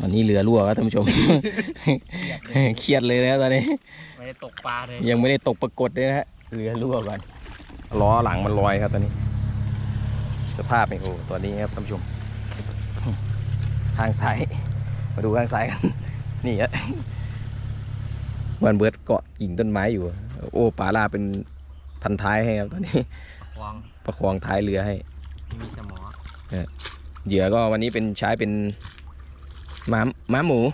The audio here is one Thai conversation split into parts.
ตอนนี้เรือรั่วครับท่านผู้ชม เครียดเลยนะตอนนี้ ไม่ได้ตกปลาเลยยังไม่ได้ตกปรากฏเลยนะฮะ เรือรั่วก่อนล้อหลังมันลอยครับตอนนี้ สภาพนี่โอ้ตัวนี้ครับท่านผู้ชม ทางซ้าย มาดูข้างซ้ายกัน นี่ฮะวันเบิร์ดเกาะกิ่งต้นไม้อยู่ โอ้ปลาลาเป็นพันท้ายให้ครับตอนนี้ควางประคองท้ายเรือให้ มีสมอเหยื่อก็วันนี้เป็นใช้เป็น ม้าม้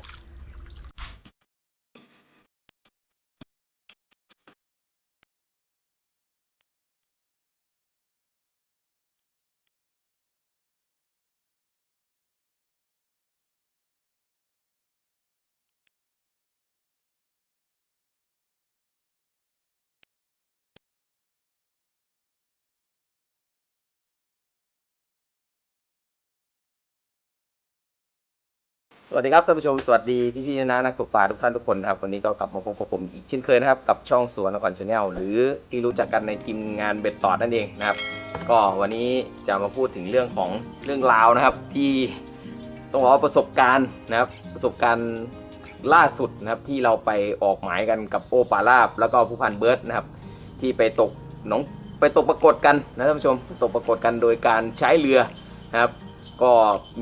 สวัสดีครับท่านผู้ชมสวัสดีพี่พี่นะนักตกปลาทุกท่านทุกคนครับวันนี้ก็กลับมาพบกับผมอีกเช่นเคยนะครับกับช่องสวนนครชาแนลหรือที่รู้จักกันในทีมงานเบ็ดตอดนั่นเองนะครับ ก็วันนี้จะมาพูดถึงเรื่องของเรื่องราวนะครับ ที่ต้องบอกว่าประสบการณ์นะครับ ประสบการณ์ล่าสุดนะครับที่เราไปออกหมายกันกับโอปาลาบ แล้วก็ผู้พันเบิร์ดนะครับ ที่ไปตกหนองไปตกปรากฏกันนะท่านผู้ชมตกปรากฏกันโดยการใช้เรือนะครับ ก็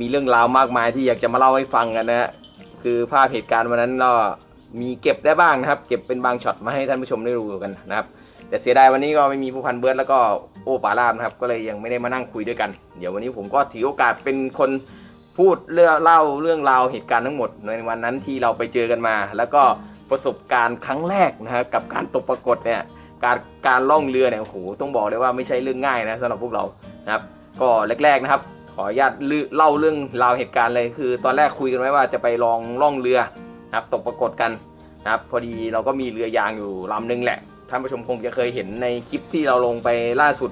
มีเรื่องราวมากมายที่อยากจะมาเล่าให้ฟังกันนะฮะคือภาพเหตุการณ์วันนั้นก็มีเก็บได้บ้างนะครับ เก็บเป็นบางช็อตมาให้ท่านผู้ชมได้ดูกันนะครับ แต่เสียดายวันนี้ก็ไม่มีผู้พันเบิร์ดแล้วก็โอปาลามนะครับ ก็เลยยังไม่ได้มานั่งคุยด้วยกัน เดี๋ยววันนี้ผมก็ถือโอกาสเป็นคนพูดเรื่องเล่าเรื่องราวเหตุการณ์ทั้งหมดในวันนั้นที่เราไปเจอกันมา แล้วก็ประสบการณ์ครั้งแรกนะครับกับการตกปรากฏเนี่ยการการล่องเรือเนี่ยโอ้โหต้องบอกเลยว่าไม่ใช่เรื่องง่ายนะสำหรับพวกเรานะครับ ก็แรกๆนะครับ ออนุญาตเล่าเรื่องราวเหตุการณ์เลยคือ ตอนแรกคุยกันไว้ว่าจะไปลองล่องเรือนะครับตกปรากฏกันนะครับพอดีเราก็มีเรือยางอยู่ลำนึงแหละท่านผู้ชมคงจะเคยเห็นในคลิปที่เราลงไปล่าสุด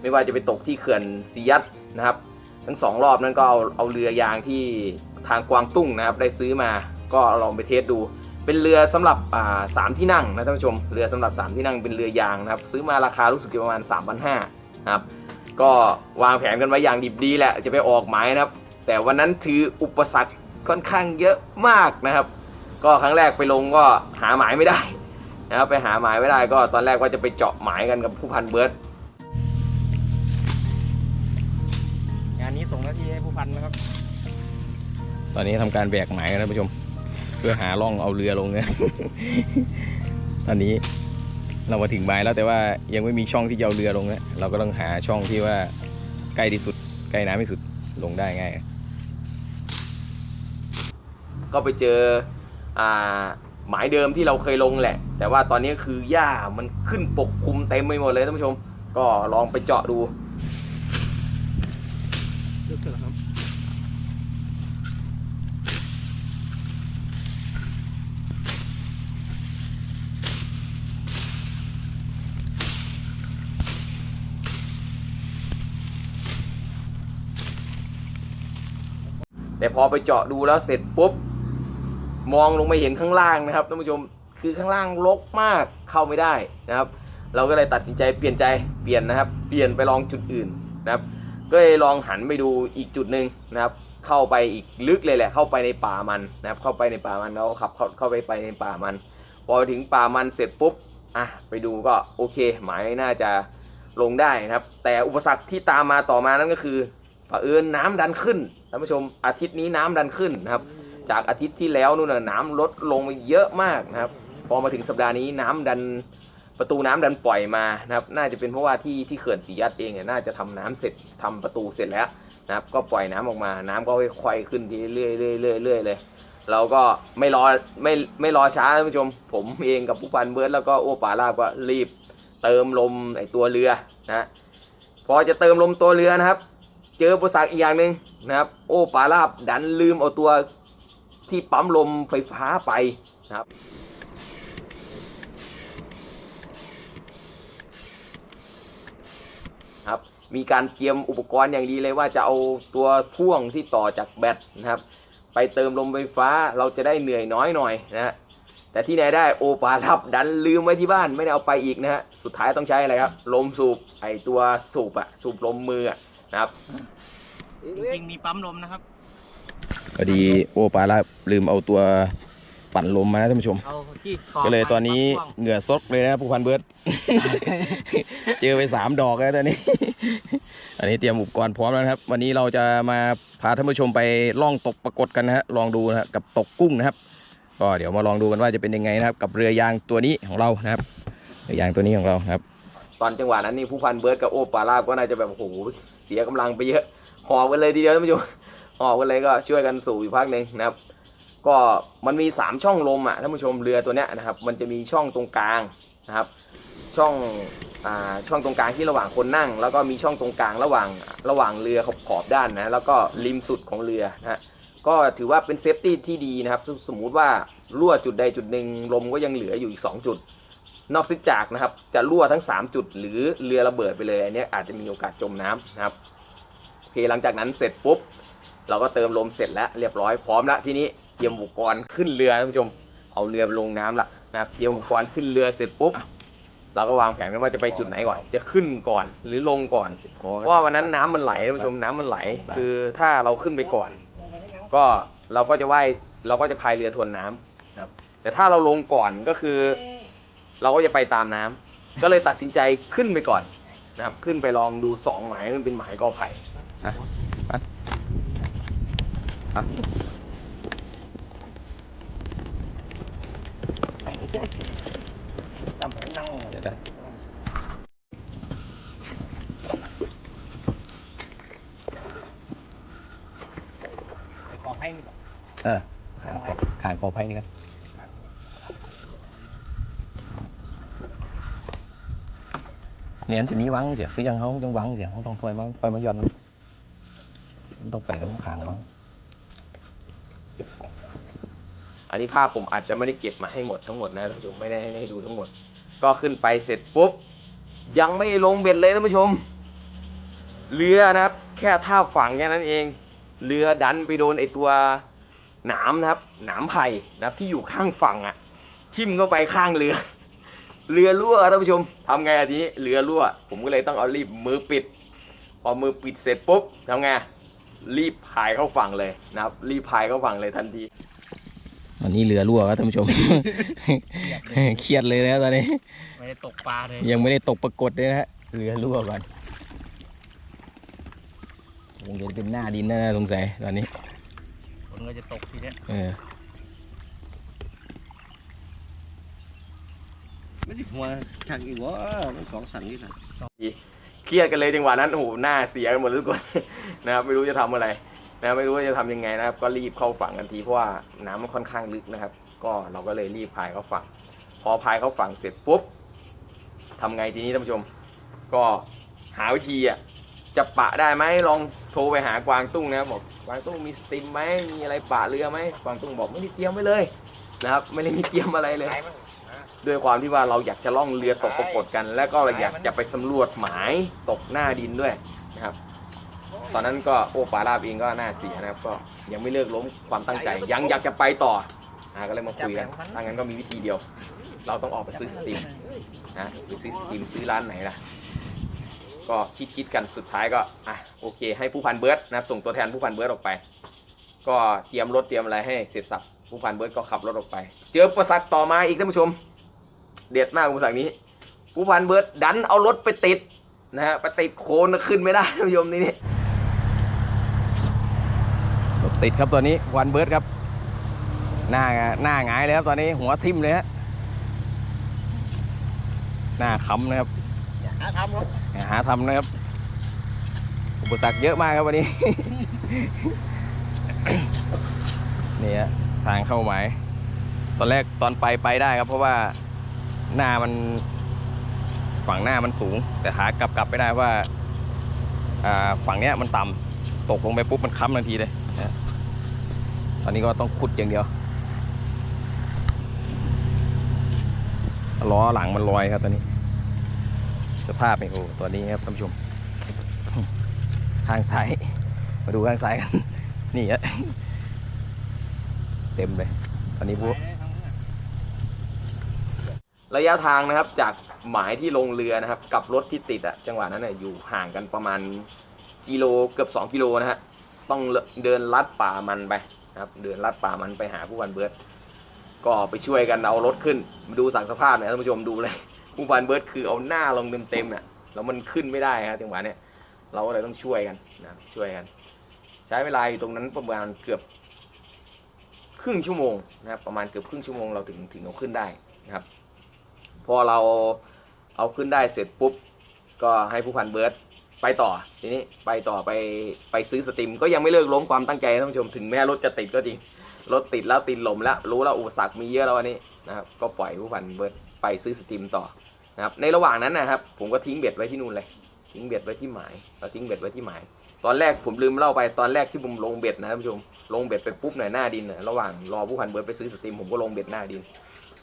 ไม่ว่าจะไปตกที่เขื่อนซียัตนะครับ ทั้งสองรอบนั้นก็เอาเอาเรือยางที่ทางกวางตุ้งนะครับได้ซื้อมาก็ลองไปเทสดู เป็นเรือสำหรับสามที่นั่งนะท่านผู้ชมเรือสำหรับสามที่นั่งเป็นเรือยางนะครับ ซื้อมาราคารู้สึกประมาณ3 5 0 0นะครับ ก็วางแผนกันไว้อย่างดิบดีแหละจะไปออกหมายนะครับ แต่วันนั้นถืออุปสรรคค่อนข้างเยอะมากนะครับ ก็ครั้งแรกไปลงก็หาหมายไม่ได้นะครับไปหาหมายไม่ได้ก็ตอนแรกว่าจะไปเจาะหมายกันกับผู้พันเบิร์ดงานนี้ส่งหน้าที่ให้ผู้พันนะครับ ตอนนี้ทำการแบกหมายกันท่านผู้ชม เพื่อหาร่องเอาเรือลงเนี่ยตอนนี้ เรามาถึงหมายแล้วแต่ว่ายังไม่มีช่องที่จะเอาเรือลงนะเราก็ต้องหาช่องที่ว่าใกล้ที่สุดใกล้น้ำที่สุดลงได้ง่าย ก็ไปเจออ่าหมายเดิมที่เราเคยลงแหละ แต่ว่าตอนนี้คือหญ้ามันขึ้นปกคลุมเต็มไปหมดเลยท่านผู้ชม ก็ลองไปเจาะดู แต่พอไปเจาะดูแล้วเสร็จปุ๊บ มองลงไปเห็นข้างล่างนะครับท่านผู้ชมคือข้างล่างรกมากเข้าไม่ได้นะครับ เราก็เลยตัดสินใจเปลี่ยนใจเปลี่ยนนะครับ เปลี่ยนไปลองจุดอื่นนะครับ ก็เลยลองหันไปดูอีกจุดหนึ่งนะครับ เข้าไปอีกลึกเลยแหละ เข้าไปในป่ามันนะครับ เข้าไปในป่ามันแล้วขับเข้าเข้าไปไปในป่ามัน พอถึงป่ามันเสร็จปุ๊บอะไปดูก็โอเคหมายน่าจะลงได้นะครับ แต่อุปสรรคที่ตามมาต่อมานั่นก็คือ เผอิญน้ำดันขึ้นท่านผู้ชมอาทิตย์นี้น้ำดันขึ้นนะครับ จากอาทิตย์ที่แล้วนู่นนะน้ำลดลงมาเยอะมากนะครับ พอมาถึงสัปดาห์นี้น้ำดันประตูน้ำดันปล่อยมานะครับ น่าจะเป็นเพราะว่าที่ที่เขื่อนศรียัดเองเนี่ยน่าจะทำน้ำเสร็จทำประตูเสร็จแล้วนะครับ ก็ปล่อยน้ำออกมา น้ำก็ค่อยๆขึ้นทีเรื่อยๆเรื่อยๆเรื่อยเลยเราก็ไม่รอไม่ไม่รอช้าท่านผู้ชม ผมเองกับผู้พันเบิร์ดแล้วก็โอปาลาบก็รีบเติมลมไอตัวเรือนะพอจะเติมลมตัวเรือนะครับ เจออุปสรรคอีกอย่างหนึ่งนะครับโอปาลาบดันลืมเอาตัวที่ปั๊มลมไฟฟ้าไปนะครับครับมีการเตรียมอุปกรณ์อย่างดีเลยว่าจะเอาตัวพ่วงที่ต่อจากแบตนะครับ ไปเติมลมไฟฟ้าเราจะได้เหนื่อยน้อยหน่อยนะฮะแต่ที่ไหนได้โอปาลับดันลืมไว้ที่บ้านไม่ได้เอาไปอีกนะฮะสุดท้ายต้องใช้อะไรครับลมสูบไอตัวสูบอะสูบลมมืออะ นะครับจริงๆมีปั๊มลมนะครับ พอดีโอปาลาลืมเอาตัวปั่นลมมานะท่านผู้ชม เอาที่ก็เลยตอนนี้เหงื่อซกเลยนะครับผู้พันเบิร์ด เจอไปสามดอกแล้วตอนนี้ อันนี้เตรียมอุปกรณ์พร้อมแล้วนะครับ วันนี้เราจะมาพาท่านผู้ชมไปล่องตกปรากฏกันนะฮะลองดูนะฮะกับตกกุ้งนะครับ ก็เดี๋ยวมาลองดูกันว่าจะเป็นยังไงนะครับ กับเรือยางตัวนี้ของเรานะครับเรือยางตัวนี้ของเราครับ ตอนจังหวะนั้นนี่ผู้พันเบิร์ดกับโอปาลาบก็น่าจะแบบโอ้โหเสียกำลังไปเยอะหอบกันเลยทีเดียวท่านผู้ชมหอบกันเลยก็ช่วยกันสู่อยู่พักหนึ่งนะครับ ก็มันมีสามช่องลมอะท่านผู้ชมเรือตัวเนี้ยนะครับ มันจะมีช่องตรงกลางนะครับ ช่องอ่าช่องตรงกลางที่ระหว่างคนนั่ง แล้วก็มีช่องตรงกลางระหว่างระหว่างเรือขอบขอบด้านนะแล้วก็ริมสุดของเรือนะฮะก็ถือว่าเป็นเซฟตี้ที่ดีนะครับสสมมุติว่ารั่วจุดใดจุดหนึ่งลมก็ยังเหลืออยู่อีก 2 จุด นอกซิจากนะครับ จะรั่วทั้ง 3 จุดหรือเรือระเบิดไปเลยอันนี้อาจจะมีโอกาสจมน้ำนะครับโอเคหลังจากนั้นเสร็จปุ๊บ เราก็เติมลมเสร็จแล้วเรียบร้อยพร้อมแล้วทีนี้เตรียมอุปกรณ์ขึ้นเรือท่านผู้ชมเอาเรือลงน้ำละนะครับเตรียมอุปกรณ์ขึ้นเรือเสร็จปุ๊บเราก็วางแผนกันว่าจะไปจุดไหนก่อน จะขึ้นก่อนหรือลงก่อน เพราะว่าวันนั้นน้ำมันไหลท่านผู้ชมน้ำมันไหล คือถ้าเราขึ้นไปก่อน ก็เราก็จะว่ายเราก็จะพายเรือทวนน้ำนะครับ แต่ถ้าเราลงก่อนก็คือ เราก็จะไปตามน้ำก็เลยตัดสินใจขึ้นไปก่อนนะครับ ขึ้นไปลองดูสองหมายมันเป็นหมายกอไผ่อะอะอะเดี๋ยวได้ขอให้นี่ก่อนเออขางกอขางกอไผ่นี่กัน เนี่ยอันจะนี้วังเสียคือยังเขายังวังเสียเขาต้องคอยมาคอยมาย้อนมันต้องแปะต้องขางวังอันนี้ภาพผมอาจจะไม่ได้เก็บมาให้หมดทั้งหมดนะท่านผู้ชมไม่ได้ให้ดูทั้งหมด ก็ขึ้นไปเสร็จปุ๊บ ยังไม่ลงเบ็ดเลยท่านผู้ชม เรือนะครับ แค่ท่าฝั่งแค่นั้นเอง เรือดันไปโดนไอตัวหนามนะครับ หนามไผ่นะครับที่อยู่ข้างฝั่งอะทิ่มเข้าไปข้างเรือ เรือรั่วท่านผู้ชมทำไงอะทีนี้เรือรั่ว ผมก็เลยต้องเอารีบมือปิด พอมือปิดเสร็จปุ๊บทำไงรีบพายเข้าฝั่งเลยนะครับ รีบพายเข้าฝั่งเลยทันทีตอนนี้เรือรั่วครับท่านผู้ชม เครียดเลยนะตอนนี้ ไม่ได้ตกปลาเลย ยังไม่ได้ตกปรากฏเลยนะฮะเรือรั่วก่อนคงจะเป็นหน้าดินแน่ๆสงสัยตอนนี้ฝนก็จะตกทีเนี้ยเออ ไม่ได้หัวทางอีกวะมันสองสั่งนี่แหละเครียดกันเลยจังหวะนั้นโอ้โหหน้าเสียกันหมดทุกคนนะครับไม่รู้จะทำอะไรนะไม่รู้ว่าจะทำยังไงนะครับ ก็รีบเข้าฝั่งกันทีเพราะว่าน้ำมันค่อนข้างลึกนะครับ ก็เราก็เลยรีบพายเข้าฝั่ง พอพายเข้าฝั่งเสร็จปุ๊บทำไงทีนี้ท่านผู้ชม ก็หาวิธีอะจะปะได้ไหมลองโทรไปหากวางตุ้งนะครับบอกกวางตุ้งมีสติมไหมมีอะไรปะเรือไหมกวางตุ้งบอกไม่ได้เตรียมไว้เลยนะครับ ไม่ได้มีเตรียมอะไรเลย ด้วยความที่ว่าเราอยากจะล่องเรือตกปรากฏกัน แล้วก็เราอยากจะไปสำรวจหมายตกหน้าดินด้วยนะครับ ตอนนั้นก็โอปาราบเองก็หน้าเสียนะครับ ก็ยังไม่เลิกล้มความตั้งใจ ยังอยากจะไปต่ออ่าก็เลยมาคุยกันถ้างั้นก็มีวิธีเดียว เราต้องออกไปซื้อสตรีมนะไปซื้อสตรีมซื้อร้านไหนล่ะก็คิดคิดกันสุดท้ายก็อะโอเค ให้ผู้พันเบิร์ดนะครับส่งตัวแทนผู้พันเบิร์ดออกไป ก็เตรียมรถเตรียมอะไรให้เสร็จสับผู้พันเบิร์ดก็ขับรถออกไป เจอประสักต่อมาอีกท่านผู้ชม เด็ดมากอุปสรรคนี้ ผู้พันเบิร์ดดันเอารถไปติดนะฮะไปติดโคนขึ้นไม่ได้ท่านผู้ชมนี่นี่รถติดครับตัวนี้วันเบิร์ดครับ หน้าหน้าหงายเลยครับตอนนี้หัวทิ่มเลยฮะหน้าค้ำนะครับหาทำครับหาทำนะครับ อุปสรรคเยอะมากครับวันนี้ นี่ฮะทางเข้าหมาย ตอนแรกตอนไปไปได้ครับเพราะว่า หน้ามันฝั่งหน้ามันสูง แต่ขากลับกลับไม่ได้ว่าฝั่งเนี้ยมันต่ำตกลงไปปุ๊บมันค้ำทันทีเลยตอนนี้ก็ต้องขุดอย่างเดียวล้อหลังมันลอยครับตอนนี้ สภาพนี่โอ้ตัวนี้ครับท่านผู้ชมข้างซ้ายมาดูข้างซ้ายกันนี่ฮะเต็มเลยตอนนี้พวก ระยะทางนะครับจากหมายที่ลงเรือนะครับ กับรถที่ติดอะจังหวะนั้นเนี่ยอยู่ห่างกันประมาณกิโลเกือบ 2 กิโลนะฮะต้องเดินลัดป่ามันไปนะครับ เดินลัดป่ามันไปหาผู้พันเบิร์ดก็ไปช่วยกันเอารถขึ้นมาดูสังสภาพเนี่ยท่านผู้ชมดูเลยผู้พันเบิร์ดคือเอาหน้าลงเต็มๆเนี่ยแล้วมันขึ้นไม่ได้ครับจังหวะเนี่ยเราก็เลยต้องช่วยกันนะช่วยกัน ใช้เวลาอยู่ตรงนั้นประมาณเกือบครึ่งชั่วโมงนะครับประมาณเกือบครึ่งชั่วโมงเราถึงถึงเอาขึ้นได้นะครับ พอเราเอาขึ้นได้เสร็จปุ๊บ ก็ให้ผู้พันเบิร์ดไปต่อทีนี้ไปต่อไปไปซื้อสตรีมก็ยังไม่เลิกล้มความตั้งใจท่านผู้ชมถึงแม้รถจะติดก็จริงรถติดแล้วติดลมแล้วรู้แล้วอุปสรรคมีเยอะแล้ววันนี้นะครับก็ปล่อยผู้พันเบิร์ดไปซื้อสตรีมต่อนะครับในระหว่างนั้นนะครับ ผมก็ทิ้งเบ็ดไว้ที่นู่นเลย ทิ้งเบ็ดไว้ที่หมายเราทิ้งเบ็ดไว้ที่หมาย ตอนแรกผมลืมเล่าไปตอนแรกที่ผมลงเบ็ดนะท่านผู้ชมลงเบ็ดไปปุ๊บหน่อยหน้าดินนะระหว่างรอผู้พันเบิร์ดไปซื้อสตรีมผมก็ลงเบ็ดหน้าดิน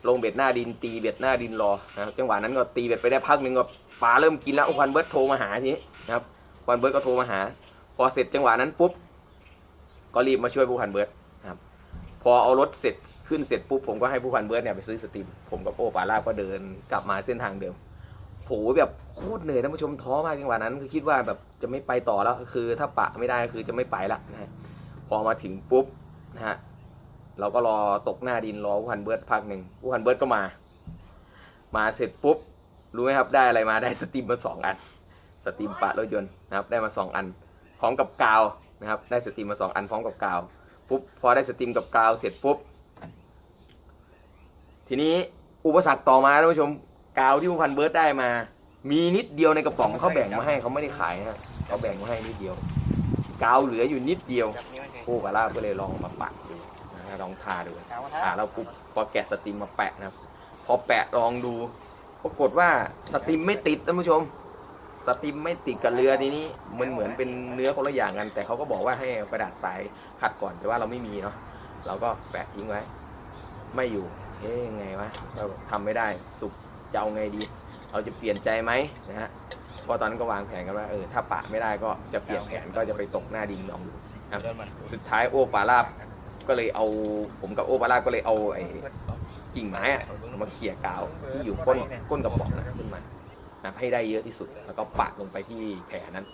ลงเบ็ดหน้าดินตีเบ็ดหน้าดินรอนะครับจังหวะนั้นก็ตีเบ็ดไปได้พักหนึ่งก็ปลาเริ่มกินแล้วผู้พันเบิร์ดโทรมาหาทีนี้นะครับผู้พันเบิร์ดก็โทรมาหา พอเสร็จจังหวะนั้นปุ๊บก็รีบมาช่วยผู้พันเบิร์ดนะครับพอเอารถเสร็จขึ้นเสร็จปุ๊บผมก็ให้ผู้พันเบิร์ดเนี่ยไปซื้อสตรีมผมกับโอ้ปาล่าก็เดินกลับมาเส้นทางเดิมโหแบบโคตรเหนื่อยท่านผู้ชมท้อมากจังหวะนั้นคือคิดว่าแบบจะไม่ไปต่อแล้วคือถ้าปะไม่ได้คือจะไม่ไปละนะฮะพอมาถึงปุ๊บนะฮะ เราก็รอตกหน้าดินรอผู้พันเบิร์ดพักหนึ่งผู้พันเบิร์ดก็มา มาเสร็จปุ๊บ รู้ไหมครับได้อะไรมาได้สตรีมมาสองอัน สตรีมปะรถยนต์นะครับได้มาสองอัน พร้อมกับกาวนะครับ ได้สตรีมมาสองอันพร้อมกับกาวปุ๊บพอได้สตรีมกับกาวเสร็จปุ๊บ ทีนี้อุปสรรคต่อมาท่านผู้ชมกาวที่ผู้พันเบิร์ดได้มา มีนิดเดียวในกระป๋องเขาแบ่งมาให้เขาไม่ได้ขายนะเขาแบ่งมาให้นิดเดียว กาวเหลืออยู่นิดเดียวจับนิ้วให้โอ้กาล่าก็เลยลองมาปะดูนะ ลองทาดูเอามาอ่าแล้วปุ๊บพอแกะสตรีมมาแปะนะครับ พอแปะลองดูปรากฏว่าสตรีมไม่ติดท่านผู้ชม สตรีมไม่ติดกับเรือทีนี้ มันเหมือนเป็นเนื้อคนละอย่างกัน แต่เขาก็บอกว่าให้เอากระดาษทรายขัดก่อนแต่ว่าเราไม่มีเนาะเราก็แปะทิ้งไว้ ไม่อยู่เอ๊ะยังไงวะเราทำไม่ได้สุกจะเอาไงดี เราจะเปลี่ยนใจไหมนะฮะเพราะตอนนั้นก็วางแผนกันว่าเออถ้าปะไม่ได้ก็จะเปลี่ยนแผนก็จะไปตกหน้าดินลองดูครับเดินมาสุดท้ายโอปาราบ ก็เลยเอาผมกับโอปาราก็เลยเอาไอ้กิ่งไม้อะมาเขี่ยกาวที่อยู่ก้นก้นกระป๋องนะขึ้นมานะให้ได้เยอะที่สุด แล้วก็ปะลงไปที่แผลนั้น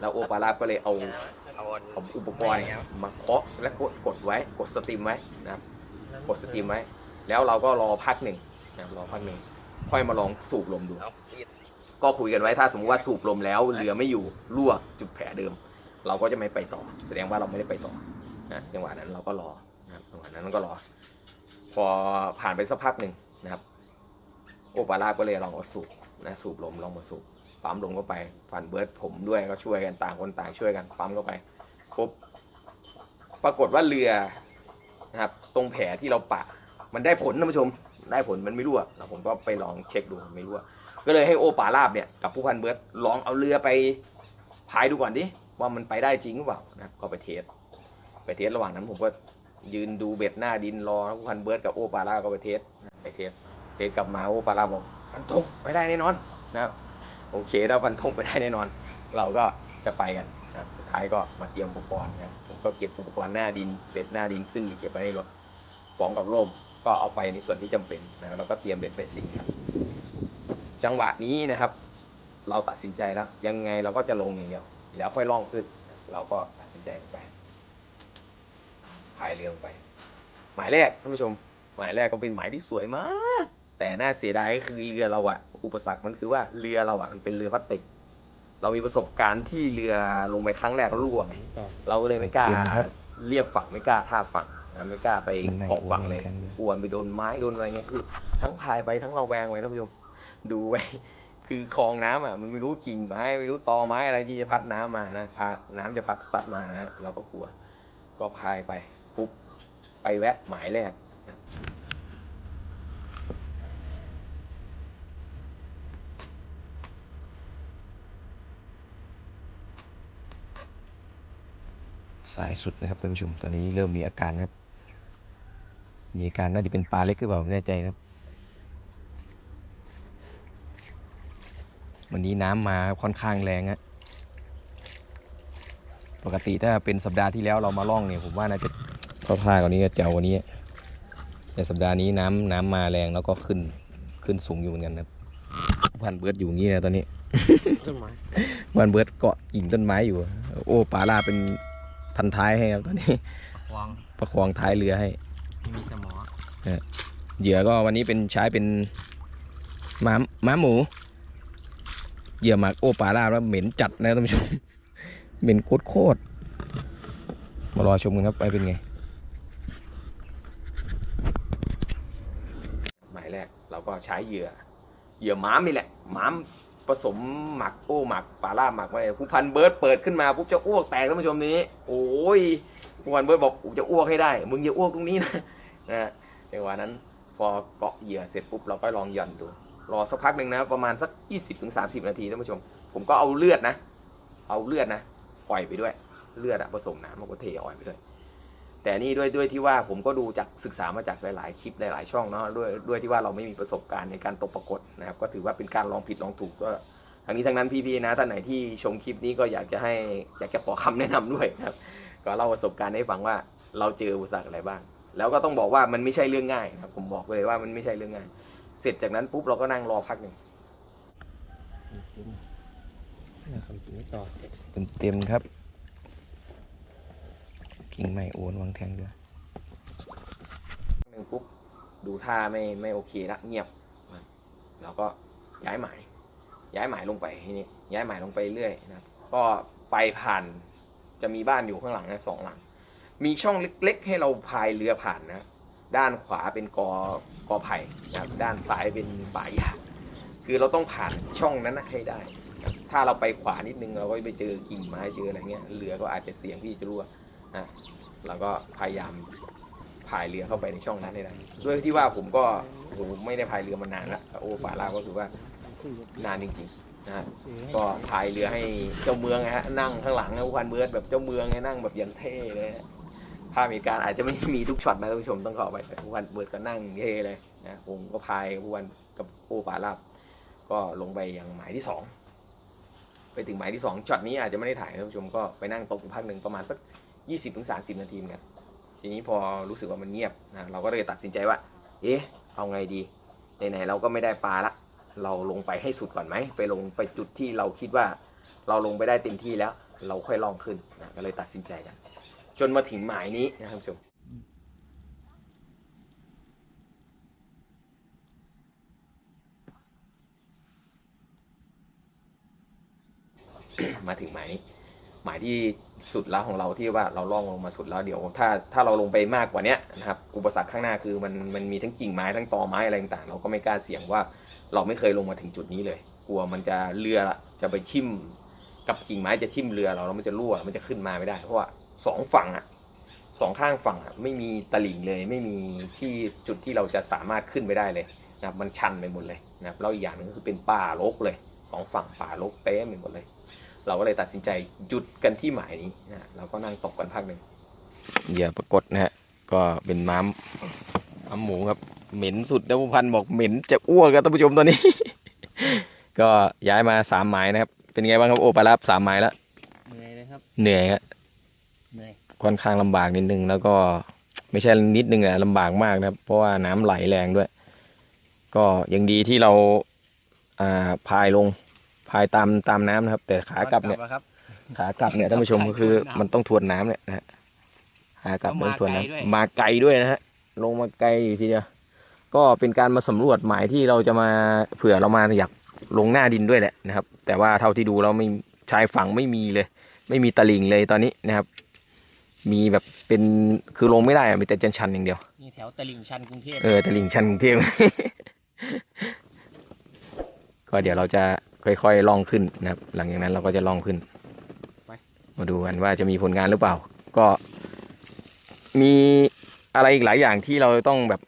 แล้วโอปาราก็เลยเอาเอาอุปกรณ์มาเคาะและกดกดไว้ กดสตรีมไว้นะครับกดสตรีมไว้ แล้วเราก็รอพักหนึ่งนะครับรอพักหนึ่งค่อยมาลองสูบลมดู ก็คุยกันไว้ถ้าสมมติว่าสูบลมแล้วเรือไม่อยู่รั่วจุดแผลเดิม เราก็จะไม่ไปต่อ แสดงว่าเราไม่ได้ไปต่อ นะจังหวะนั้นเราก็รอนะครับจังหวะนั้นก็รอ พอผ่านไปสักพักหนึ่งนะครับ โอปาร่าก็เลยลองเอาสูบนะสูบลมลองมาสูบปั๊มลมเข้าไปผ่านเบิร์ดผมด้วยก็ช่วยกันต่างคนต่างช่วยกันปั๊มเข้าไปปุ๊บปรากฏว่าเรือนะครับ ตรงแผลที่เราปะ มันได้ผลนะผู้ชม ได้ผลมันไม่รั่วแล้วผมก็ไปลองเช็คดูมันไม่รั่วก็เลยให้โอปาราบเนี่ยกับผู้พันเบิร์ดลองเอาเรือไปพายดูก่อนดิว่ามันไปได้จริงหรือเปล่านะครับก็ไปเทส เทสระหว่างนั้นผมก็ยืนดูเบ็ดหน้าดินรอผู้พันเบิร์ดกับโอปาราก็ไปเทสไปเทสเทสกลับมาโอปาราบอกฟันธงไปได้แน่นอนนะโอเคถ้าฟันธงไปได้แน่นอน เราก็จะไปกันนะสุดท้ายก็มาเตรียมอุปกรณ์นะผมก็เก็บอุปกรณ์หน้าดินเบ็ดหน้าดินขึ้นเก็บไว้ในรถฟองกับร่มก็เอาไปในส่วนที่จำเป็นนะแล้วก็เตรียมเบ็ดไปสิครับ จังหวะนี้นะครับ เราตัดสินใจแล้ว ยังไงเราก็จะลงอย่างเดียวแล้วค่อยล่องขึ้น เราก็ตัดสินใจไปายเรือลงไป หมายแรกท่านผู้ชม หมายแรกก็เป็นหมายที่สวยมาก แต่น่าเสียดายก็คือเรือเราอะอุปสรรคมันคือว่าเรือเราอะมันเป็นเรือพลาสติก เรามีประสบการณ์ที่เรือลงไปครั้งแรกแล้วรั่วเราก็เลยไม่กล้าเรียบฝั่งไม่กล้าท่าบฝั่งนะไม่กล้าไปเกาะฝั่งเลยกลัวไปโดนไม้โดนอะไรเงี้ยคือทั้งพายไปทั้งเราแวงไว้ท่านผู้ชมดูไว้คือคลองน้ำอะมันไม่รู้กิ่งไม้ไม่รู้ตอไม้อะไรที่จะพัดน้ำมานะพาน้ำจะพัดซัดมานะเราก็กลัว ก็พายไป ปุ๊บไปแวะหมายแรกสายสุดนะครับท่านผู้ชมตอนนี้เริ่มมีอาการครับ มีอาการน่าจะเป็นปลาเล็กหรือเปล่าไม่แน่ใจครับ วันนี้น้ำมาค่อนข้างแรงฮะปกติถ้าเป็นสัปดาห์ที่แล้วเรามาล่องเนี่ยผมว่าน่าจะ เข้าท่ากว่านี้ก็เจ๋วกว่านี้แต่สัปดาห์นี้น้ำน้ำมาแรงแล้วก็ขึ้นขึ้นสูงอยู่เหมือนกันครับพันเบิร์ดอยู่อย่างนี้นะตอนนี้ต้นไม้วันเบิร์ดเกาะกิ่งต้นไม้อยู่ โอ้ปลาลาเป็นพันท้ายให้ครับตอนนี้วางประคองท้ายเรือให้ไม่มีสมอเหยื่อก็วันนี้เป็นใช้เป็นม้าม้าหมู เหยื่อหมักโอปลาล่าแล้วเหม็นจัดนะท่านผู้ชมเหม็นโคตรโคตรมารอชมกันครับไปเป็นไง หมายแร กเราก็ใช้เหยื่อ เหยื่อหมามนี่แหละหมามผสมหมักโอ้หมักปลาล่าหมักไว้ผู้พันเบิร์ดเปิดขึ้นมาปุ๊บจะอ้วกแตกท่านผู้ชมนี้ โอ้ยผู้พันเบิร์ดบอกจะอ้วกให้ได้ มึงอย่าอ้วกตรงนี้นะนะฮะในวันนั้นพอเกาะเหยื่อเสร็จปุ๊บเราก็ลองหย่อนดู รอสักพักหนึ่งนะประมาณสัก 20-30 นาทีท่านผู้ชม ผมก็เอาเลือดนะ เอาเลือดนะปล่อยไปด้วยเลือดอะผสมน้ำแล้วก็เทอ่อยไปด้วย แต่นี่ด้วยด้วยที่ว่าผมก็ดูจากศึกษามาจากหลาย ๆ คลิปหลาย ๆ ช่องเนาะด้วยด้วยที่ว่าเราไม่มีประสบการณ์ในการตกปรากฏนะครับ ก็ถือว่าเป็นการลองผิดลองถูกก็ทั้งนี้ทั้งนั้นพี่ๆนะท่านไหนที่ชมคลิปนี้ก็อยากจะให้อยากจะขอคำแนะนำด้วยนะครับ ก็เล่าประสบการณ์ให้ฟังว่าเราเจออุปสรรคอะไรบ้าง แล้วก็ต้องบอกว่ามันไม่ใช่เรื่องง่ายนะครับผมบอกเลยว่ามันไม่ใช่เรื่องง่าย เสร็จจากนั้นปุ๊บเราก็นั่งรอพักหนึ่งคำจริงไม่ต่อเต็มเต็มๆครับ กิ่งไม้โอนวางแทงด้วยหนึ่งปุ๊บดูท่าไม่ไม่โอเคละเงียบเราก็ย้ายหมาย ย้ายหมายลงไปทีนี้ย้ายหมายลงไปเรื่อยนะก็ไปผ่านจะมีบ้านอยู่ข้างหลังนะสองหลัง มีช่องเล็ก ๆ ให้เราพายเรือผ่านนะด้านขวาเป็นกอกอไผ่นะด้านซ้ายเป็นป่าหญ้าคือเราต้องผ่านช่องนั้นนะให้ได้ ถ้าเราไปขวานิดนึงเราก็ไปเจอกิ่งไม้เจออะไรเงี้ยเรือก็อาจจะเสี่ยงที่จะรั่ว นะเราก็พยายามพายเรือเข้าไปในช่องนั้นให้ได้ด้วยที่ว่าผมก็ผมไม่ได้พายเรือมานานละโอ้ป่าลาก็คือว่านานจริงๆนะฮะก็พายเรือให้เจ้าเมืองนะฮะนั่งข้างหลังนะผู้พันเบิร์ดแบบเจ้าเมืองไงนั่งแบบอยังเท่เลยภาพเหตุการณ์อาจจะไม่มีทุกช็อตนะท่านผู้ชมต้องขอไปผู้พันเบิร์ดก็นั่งเท่เลยนะผมก็พายผู้พันกับโอ้ป่าลาบก็ลงไปยังหมายที่สองไปถึงหมายที่สองช็อตนี้อาจจะไม่ได้ถ่ายท่านผู้ชมก็ไปนั่งตกอยู่พักหนึ่งประมาณสัก ยี่สิบถึงสามสิบนาทีเหมือนกันทีนี้พอรู้สึกว่ามันเงียบนะเราก็เลยตัดสินใจว่า เอ๊ะเอาไงดีไหนๆเราก็ไม่ได้ปลาละ เราลงไปให้สุดก่อนไหมไปลงไปจุดที่เราคิดว่า เราลงไปได้เต็มที่แล้ว เราค่อยลองขึ้นนะก็เลยตัดสินใจกัน จนมาถึงหมายนี้นะครับผู้ชมมาถึงหมายนี้หมายที่ สุดแล้วของเราที่ว่าเราล่องลงมาสุดแล้วเดี๋ยว ถ้าถ้าเราลงไปมากกว่านี้นะครับอุปสรรคข้างหน้าคือมันมันมีทั้งกิ่งไม้ทั้งตอไม้อะไรต่างๆเราก็ไม่กล้าเสี่ยงว่า เราไม่เคยลงมาถึงจุดนี้เลย กลัวมันจะเรือจะไปทิ่ม กับกิ่งไม้จะทิ่มเรือเราแล้วมันจะรั่วมันจะขึ้นมาไม่ได้ เพราะว่าสองฝั่งอะสองข้างฝั่งอะไม่มีตลิ่งเลยไม่มีที่จุดที่เราจะสามารถขึ้นไปได้เลยนะครับมันชันไปหมดเลยนะครับแล้วอีกอย่างหนึงก็คือเป็นป่ารกเลยสองฝั่งป่ารกเต็มไปหมดเลย เราก็เลยตัดสินใจหยุดกันที่หมายนี้นะเราก็นั่งตกกันพักหนึ่งเหยื่อปรากฏนะฮะก็เป็นม้ามม้ามหมูครับเหม็นสุดนะผู้พันบอกเหม็นจะอ้วกครับท่านผู้ชมตอนนี้ ก็ย้ายมาสามหมายนะครับ เป็นไงบ้างครับโอปลารับสามหมายแล้วเหนื่อยเลยครับเหนื่อยครับเหนื่อยค่อนข้างลำบากนิดนึงแล้วก็ไม่ใช่นิดนึงอะลำบากมากนะครับ เพราะว่าน้ำไหลแรงด้วย ก็ยังดีที่เราอ่าพายลง พายตามตามน้ำนะครับ แต่ขากลับเนี่ย ครับ ขากลับเนี่ยท่านผู้ชมก็คือมันต้องทวนน้ำเนี่ยนะฮะขากลับก็ต้องทวนมาไกลด้วยน้ำมาไกลด้วยนะฮะลงมาไกลอยู่ทีเดียวก็เป็นการมาสำรวจหมายที่เราจะมาเผื่อเรามาอยากลงหน้าดินด้วยแหละนะครับ แต่ว่าเท่าที่ดูเราไม่ชายฝั่งไม่มีเลย ไม่มีตลิ่งเลยตอนนี้นะครับ มีแบบเป็นคือลงไม่ได้อะมีแต่ชันๆอย่างเดียว นี่แถวตลิ่งชันกรุงเทพ เออตลิ่งชันกรุงเทพ ก็เดี๋ยวเราจะ ค่อยๆล่องขึ้นนะครับ หลังจากนั้นเราก็จะล่องขึ้น มาดูกันว่าจะมีผลงานหรือเปล่า ก็มีอะไรอีกหลายอย่างที่เราต้องแบบ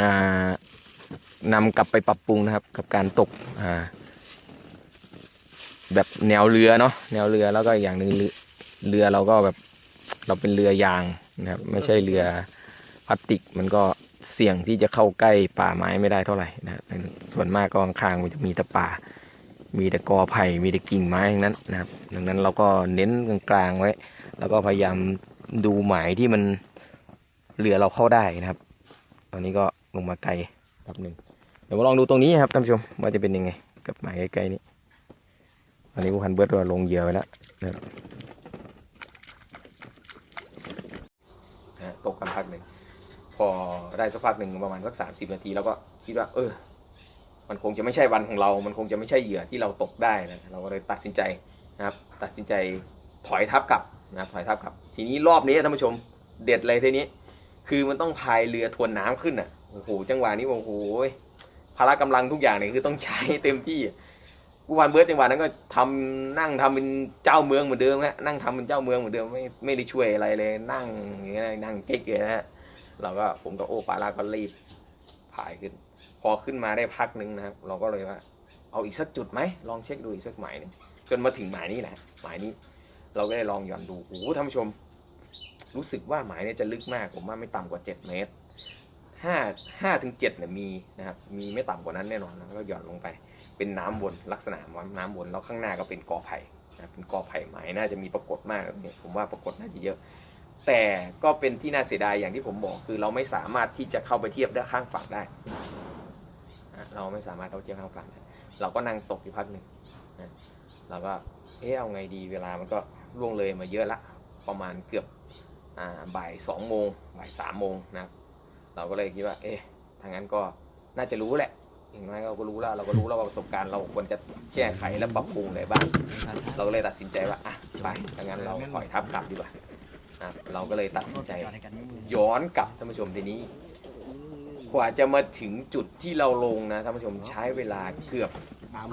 อ่านำกลับไปปรับปรุงนะครับ กับการตกอ่าแบบแนวเรือเนาะแนวเรือแล้วก็อีกอย่างหนึ่งเรือเรือเราก็แบบเราเป็นเรือยางนะครับ ไม่ใช่เรือพลาสติกมันก็ เสี่ยงที่จะเข้าใกล้ป่าไม้ไม่ได้เท่าไหร่นะส่วนมากก็ข้างๆมันจะมีแต่ป่า มีแต่กอไผ่มีแต่กิ่งไม้ทั้งนั้นนะครับ ดังนั้นเราก็เน้นกลางๆไว้ แล้วก็พยายามดูหมายที่มันเรือเราเข้าได้นะครับ ตอนนี้ก็ลงมาไกลแป๊บหนึ่งเดี๋ยวมาลองดูตรงนี้ครับท่านผู้ชมว่าจะเป็นยังไง กับหมายใกล้ๆนี้ตอนนี้ผู้พันเบิร์ดเราลงเยื่อไว้แล้วนะครับกันพักหนึ่ง อได้สักพักหนึ่งประมาณสักสามสิบนาทีแล้วก็คิดว่า เออ มันคงจะไม่ใช่วันของเรา มันคงจะไม่ใช่เหยื่อที่เราตกได้นะเราก็เลยตัดสินใจนะครับ ตัดสินใจถอยทับกลับนะถอยทับกลับ ทีนี้รอบนี้ท่านผู้ชมเด็ดเลยทีนี้ คือมันต้องพายเรือทวนน้ำขึ้นอะโอ้โหจังหวะนี้โอ้โหพละกำลังทุกอย่างเนี่ยคือต้องใช้เต็มที่ผู้วันเบิร์ดจังหวะนั้นก็ทำนั่งทำเป็นเจ้าเมืองเหมือนเดิมนะนั่งทำเป็นเจ้าเมืองเหมือนเดิมไม่ไม่ได้ช่วยอะไรเลย นั่งอย่างเงี้ยนั่งเก๊กเลยนะฮะ เราก็ผมก็โอ้ปลาลาก็รีบพายขึ้น พอขึ้นมาได้พักหนึ่งนะครับ เราก็เลยว่า เอาอีกสักจุดไหมลองเช็คดูอีกสักหมายหนึงจนมาถึงหมายนี้แหละหมายนี้ เราก็เลยลองหย่อนดูโอ้ท่านผู้ชม รู้สึกว่าหมายเนี่ยจะลึกมากผมว่าไม่ต่ำกว่าเจ็ดเมตรห้าห้าถึงเจ็ดเนี่ยมีนะครับมีไม่ต่ำกว่านั้นแน่นอนแล้วก็หย่อนลงไป เป็นน้ำวนลักษณะน้ำวนแล้วข้างหน้าก็เป็นกอไผ่นะเป็นกอไผ่หมายน่าจะมีปรากฏมากเนี่ยผมว่าปรากฏน่าจะเยอะ แต่ก็เป็นที่น่าเสียดายอย่างที่ผมบอกคือเราไม่สามารถที่จะเข้าไปเทียบด้านข้างฝั่งได้ เราไม่สามารถเข้าเทียบข้างฝั่งได้เราก็นั่งตกอยู่พักหนึ่งเราก็เอ๊ะเอาไงดีเวลามันก็ล่วงเลยมาเยอะละประมาณเกือบอบ่ายสองโมงบ่ายสามโมงนะเราก็เลยคิดว่า เอ๊ะทางนั้นก็น่าจะรู้แหละอย่างน้อยเราก็รู้แล้วเราก็รู้แล้วว่าประสบการณ์เราควรจะแก้ไขและปรับปรุงอะไรบ้าง เราก็เลยตัดสินใจว่าอะไปถ้างั้นเราปล่อยทับกลับดีกว่า นะครับเราก็เลยตัดสินใจ ย้อนกลับท่านผู้ชมทีนี้ กว่าจะมาถึงจุดที่เราลงนะท่านผู้ชมใช้เวลาเกือบ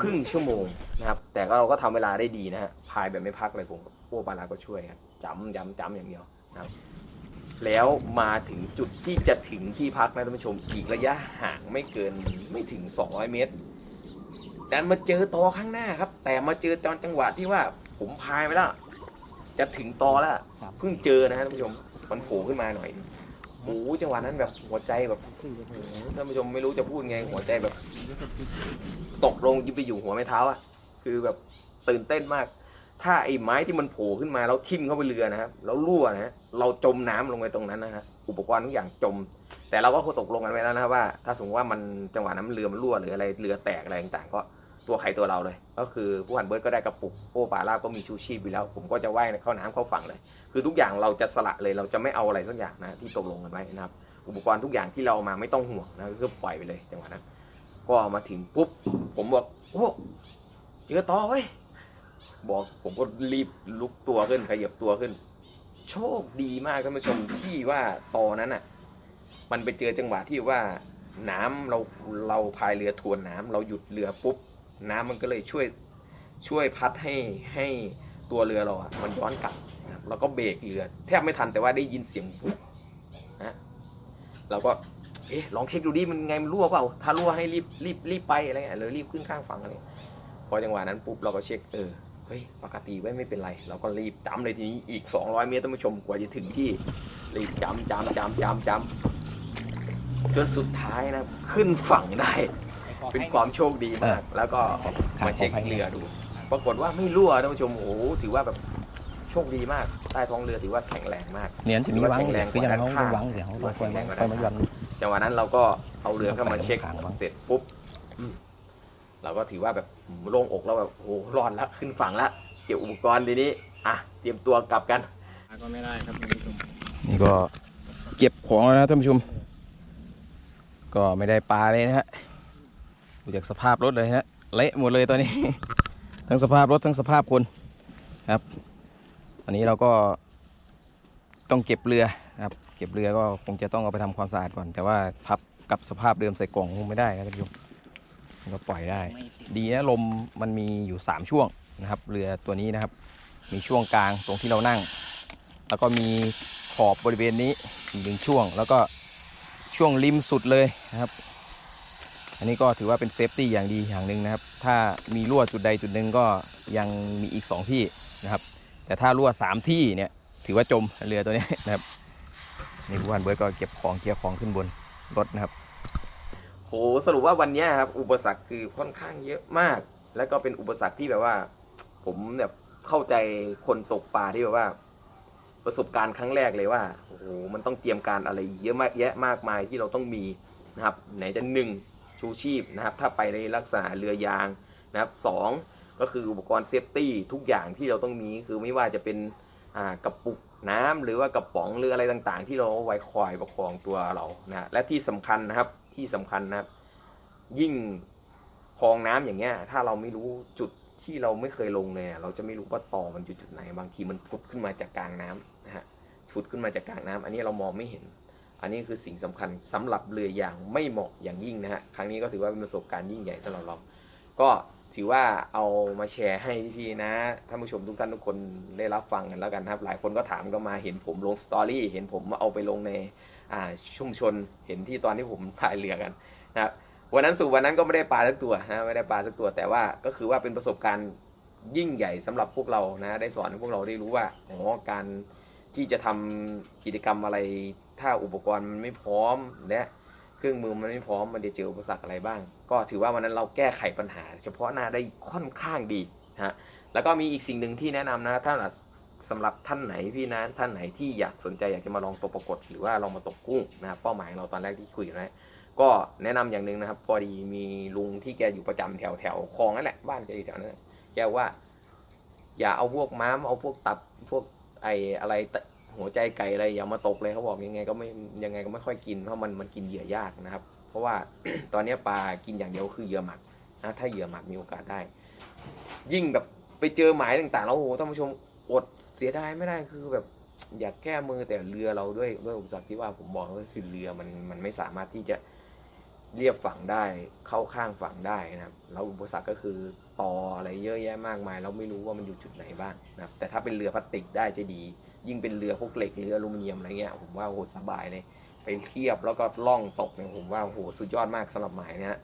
ครึ่งชั่วโมงนะครับ แต่ก็เราก็ทำเวลาได้ดีนะฮะพายแบบไม่พักเลยผมโอ้ปาลาก็ช่วยครับจำย้ำจำอย่างเดียวนะครับ แล้วมาถึงจุดที่จะถึงที่พักนะท่านผู้ชมอีกระยะห่างไม่เกินไม่ถึง 200 เมตรดันมาเจอตอข้างหน้าครับ แต่มาเจอตอนจังหวะที่ว่าผมพายไปแล้ว จะถึงตอแล้วครับ เพิ่งเจอนะฮะท่านผู้ชมมันโผล่ขึ้นมาหน่อยโอ้โหจังหวะนั้นแบบหัวใจแบบโอ้โหท่านผู้ชมไม่รู้จะพูดไง หัวใจแบบ ตกลงยิบไปอยู่หัวไม่เท้าอะคือแบบตื่นเต้นมาก ถ้าไอ้ไม้ที่มันโผล่ขึ้นมาแล้วทิ่มเข้าไปเรือนะครับแล้วรั่วนะฮะเราจมน้ำลงไปตรงนั้นนะฮะอุปกรณ์ทุกอย่างจม แต่เราก็ตกลงกันไว้แล้วนะครับว่า ถ้าสมมติว่ามันจังหวะนั้นเรือมันรั่วหรืออะไรเรือแตกอะไรต่างๆก็ ตัวใครตัวเราเลย ก็คือผู้พันเบิร์ดก็ได้กระปุกโอ้ปลาลาบก็มีชูชีพอยู่แล้ว ผมก็จะว่ายเข้าน้ำเข้าฝั่งเลย คือทุกอย่างเราจะสละเลยเราจะไม่เอาอะไรสักอย่างนะที่ตกลงกันไว้นะครับ อุปกรณ์ทุกอย่างที่เราเอามาไม่ต้องห่วงนะก็คือปล่อยไปเลยจังหวะนั้น ก็มาถึงปุ๊บผมบอกโอ้เจอต่อไว้ยบอกผมก็รีบลุกตัวขึ้นขยับตัวขึ้น โชคดีมากท่านผู้ชมที่ว่าตอนั้นอะ มันไปเจอจังหวะที่ว่าน้ำเราเราพายเรือทวนน้ำเราหยุดเรือปุ๊บ น้ำมันก็เลยช่วยช่วยพัดให้ให้ตัวเรือเราอะมันย้อนกลับนะครับแล้วก็เบรกเรือ แทบไม่ทันแต่ว่าได้ยินเสียงปุ๊บนะเราก็เอ๊ะลองเช็คดูดิมันไงมันรั่วเปล่า ถ้ารั่วให้รีบรีบรีบไปอะไรเงี้ยเลยรีบขึ้นข้างฝั่งอะไรพอจังหวะนั้นปุ๊บเราก็เช็คเออเฮ้ยปกติไว้ไม่เป็นไร เราก็รีบจำเลยทีนี้อีก 200 เมตรท่านผู้ชมกว่าจะถึงที่รีบจำจำจำจำจำจนสุดท้ายนะ ขึ้นฝั่งได้ เป็นความโชคดีมาก แล้วก็มาเช็คเรือดู ปรากฏว่าไม่รั่วท่านผู้ชมโอ้โหถือว่าแบบโชคดีมาก ใต้ท้องเรือถือว่าแข็งแรงมากเนี่ยจะมีวังเสียคือยังเขาวังเสียเขาต้องคอยคอยมายันจังหวะนั้นเราก็เอาเรือเข้ามาเช็คขางวะเสร็จปุ๊บอืมเราก็ถือว่าแบบโล่งอกแล้วแบบโอ้โหรอดแล้วขึ้นฝั่งแล้วเก็บอุปกรณ์ทีนี้อะเตรียมตัวกลับกันก็ไม่ได้ครับท่านผู้ชมนี่ก็เก็บของแล้วนะท่านผู้ชม ก็ไม่ได้ปลาเลยนะฮะ ดูจากสภาพรถเลยฮะเละหมดเลยตอนนี้ ทั้งสภาพรถทั้งสภาพคนครับอันนี้เราก็ต้องเก็บเรือครับ เก็บเรือก็คงจะต้องเอาไปทำความสะอาดก่อน แต่ว่าพับกับสภาพเดิมใส่กล่องคงไม่ได้นะท่านผู้ชมก็ปล่อยได้ ดีนะลมมันมีอยู่ 3 ช่วงนะครับ เรือตัวนี้นะครับ มีช่วงกลางตรงที่เรานั่ง แล้วก็มีขอบบริเวณนี้อีกหนึ่งช่วง แล้วก็ช่วงริมสุดเลยนะครับ อันนี้ก็ถือว่าเป็นเซฟตี้อย่างดีอย่างหนึ่งนะครับ ถ้ามีรั่วจุดใดจุดหนึ่งก็ยังมีอีก 2 ที่นะครับ แต่ถ้ารั่ว 3 ที่เนี่ยถือว่าจมเรือตัวนี้นะครับนี่ผู้พันเบิร์ดก็เก็บของเคลียร์ของขึ้นบนรถนะครับโหสรุปว่าวันนี้ครับอุปสรรคคือค่อนข้างเยอะมาก แล้วก็เป็นอุปสรรคที่แบบว่า ผมแบบเข้าใจคนตกปลาที่แบบว่า ประสบการณ์ครั้งแรกเลยว่าโอ้โหมันต้องเตรียมการอะไรเยอะมากแยะมากมายที่เราต้องมีนะครับ ไหนจะหนึ่ง ชูชีพนะครับ ถ้าไปในลักษณะเรือยางนะครับสองก็คืออุปกรณ์เซฟตี้ทุกอย่างที่เราต้องมีคือไม่ว่าจะเป็นกระปุกน้ำหรือว่ากระป๋องหรืออะไรต่างๆ ที่เราไว้คอยประคองตัวเรานะและที่สำคัญนะครับที่สำคัญนะครับยิ่งคลองน้ำอย่างเงี้ย ถ้าเราไม่รู้จุดที่เราไม่เคยลงเลยเราจะไม่รู้ว่าต่อมันอยู่จุดไหน บางทีมันพุดขึ้นมาจากกลางน้ำนะฮะพุดขึ้นมาจากกลางน้ำอันนี้เรามองไม่เห็น อันนี้คือสิ่งสำคัญสำหรับเรืออย่างไม่เหมาะอย่างยิ่งนะฮะครั้งนี้ก็ถือว่าเป็นประสบการณ์ยิ่งใหญ่สำหรับเราก็ถือว่าเอามาแชร์ให้พี่ๆนะท่านผู้ชมทุกท่านทุกคนได้รับฟังกันแล้วกันนะครับ หลายคนก็ถามก็มาเห็นผมลงสตอรี่เห็นผมเอาไปลงในอ่าชุมชนเห็นที่ตอนที่ผมพายเรือกันนะครับวันนั้นสู่วันนั้นก็ไม่ได้ปลาสักตัวนะไม่ได้ปลาสักตัว แต่ว่าก็คือว่าเป็นประสบการณ์ยิ่งใหญ่สำหรับพวกเรานะได้สอนให้พวกเราได้รู้ว่าอ๋อการที่จะทำกิจกรรมอะไร ถ้าอุปกรณ์มันไม่พร้อมและเครื่องมือมันไม่พร้อมมันจะเจออุปสรรคอะไรบ้าง ก็ถือว่าวันนั้นเราแก้ไขปัญหา เฉพาะหน้าได้ค่อนข้างดีฮะแล้วก็มีอีกสิ่งหนึ่งที่แนะนำนะถ้าสำหรับท่านไหนพี่นะท่านไหนที่อยากสนใจอยากจะมาลองตกปรากฏหรือว่าลองมาตกกุ้งนะครับเป้าหมายของเราตอนแรกที่คุยกันไว้ก็แนะนำอย่างหนึ่งนะครับพอดีมีลุงที่แกอยู่ประจำแถวแถวคลองนั่นแหละบ้านแกอยู่แถวนั้นแกว่า อย่าเอาพวกม้ามเอาพวกตับพวกไออะไรตะ หัวใจไก่อะไรอย่ามาตกเลยเขาบอกยังไงก็ไม่ยังไงก็ไม่ค่อยกินเพราะมันมันกินเหยื่อยากนะครับ เพราะว่าตอนนี้ปลากินอย่างเดียวคือเหยื่อหมักนะถ้าเหยื่อหมักมีโอกาสได้ ยิ่งแบบไปเจอหมายต่างๆแล้วโอ้โหท่านผู้ชมอดเสียดายไม่ได้คือแบบอยากแก้มือแต่เรือเราด้วยด้วยอุปสรรคที่ว่าผมบอกก็คือเรือมันมันไม่สามารถที่จะเรียบฝั่งได้เข้าข้างฝั่งได้นะครับแล้วอุปสรรคก็คือต่ออะไรเยอะแยะมากมาย เราไม่รู้ว่ามันอยู่จุดไหนบ้างนะครับแต่ถ้าเป็นเรือพลาสติกได้จะดียิ่งเป็นเรือพวกเหล็กเรืออลูมิเนียมอะไรเงี้ยผมว่าโหสบายเลย ไปเทียบแล้วก็ล่องตกเนี่ยผมว่าโหสุดยอดมากสำหรับหมายนะฮะ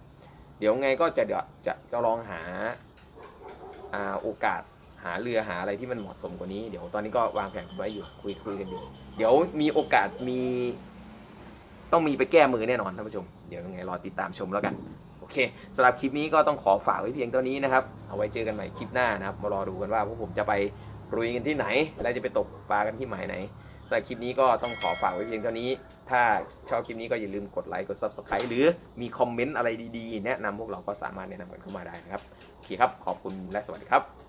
เดี๋ยวไงก็จะเดี๋ยวจะจะลองหาอ่าโอกาสหาเรือหาอะไรที่มันเหมาะสมกว่านี้เดี๋ยวตอนนี้ก็วางแผนไว้อยู่คุยคุยกันอยู่ เดี๋ยวมีโอกาสมี ต้องมีไปแก้มือแน่นอนท่านผู้ชม เดี๋ยวยังไงรอติดตามชมแล้วกัน โอเคสำหรับคลิปนี้ก็ต้องขอฝากไว้เพียงเท่านี้นะครับ เอาไว้เจอกันใหม่คลิปหน้านะครับ มารอดูกันว่าพวกผมจะไป ลุยกันที่ไหน และจะไปตกปลากันที่หมายไหนสำหรับคลิปนี้ก็ต้องขอฝากไว้เพียงเท่านี้ ถ้าชอบคลิปนี้ก็อย่าลืมกดไลค์ กด subscribe หรือมีคอมเมนต์อะไรดีๆ แนะนำพวกเราก็สามารถแนะนำกันเข้ามาได้นะครับโอเคครับ ขอบคุณและสวัสดีครับ